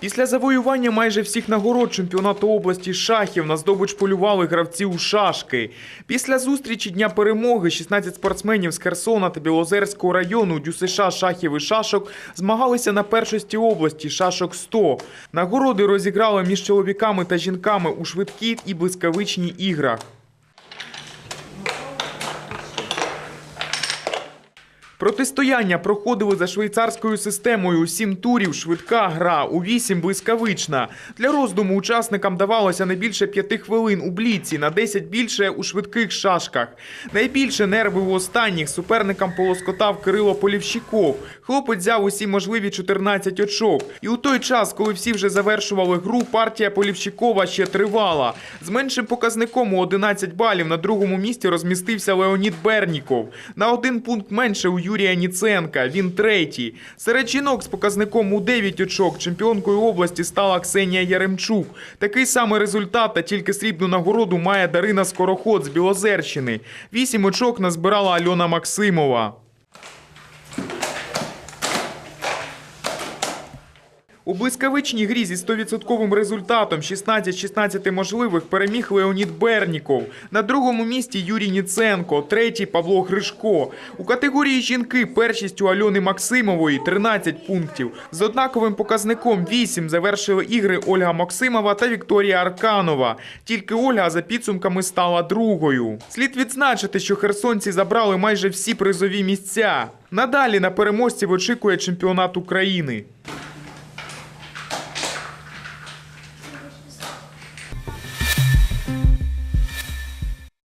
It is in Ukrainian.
Після завоювання майже всіх нагород чемпіонату області шахів на здобич полювали гравці у шашки. Після зустрічі Дня перемоги 16 спортсменів з Херсона та Білозерського району ДЮСШ шахів і шашок змагалися на першості області шашок 100. Нагороди розіграли між чоловіками та жінками у швидкі і блискавичні іграх. Протистояння проходили за швейцарською системою. Сім турів, швидка гра, у вісім блискавична. Для роздуму учасникам давалося не більше п'яти хвилин у бліці, на 10 більше у швидких шашках. Найбільше нерви у останніх суперникам полоскотав Кирило Полівщиков. Хлопець взяв усі можливі 14 очок. І у той час, коли всі вже завершували гру, партія Полівщикова ще тривала. З меншим показником у 11 балів на другому місці розмістився Леонід Берніков. На один пункт менше у Юрія Ніценка. Він третій. Серед жінок з показником у 9 очок чемпіонкою області стала Ксенія Яремчук. Такий самий результат, та тільки срібну нагороду має Дарина Скороход з Білозерщини. Вісім очок назбирала Альона Максимова. У блискавичній грі зі 100% результатом 16-16 можливих переміг Леонід Берніков. На другому місці Юрій Ніценко, третій Павло Гришко. У категорії жінки першість у Альони Максимової 13 пунктів. З однаковим показником 8 завершили ігри Ольга Максимова та Вікторія Арканова. Тільки Ольга за підсумками стала другою. Слід відзначити, що херсонці забрали майже всі призові місця. Надалі на переможців очікує чемпіонат України.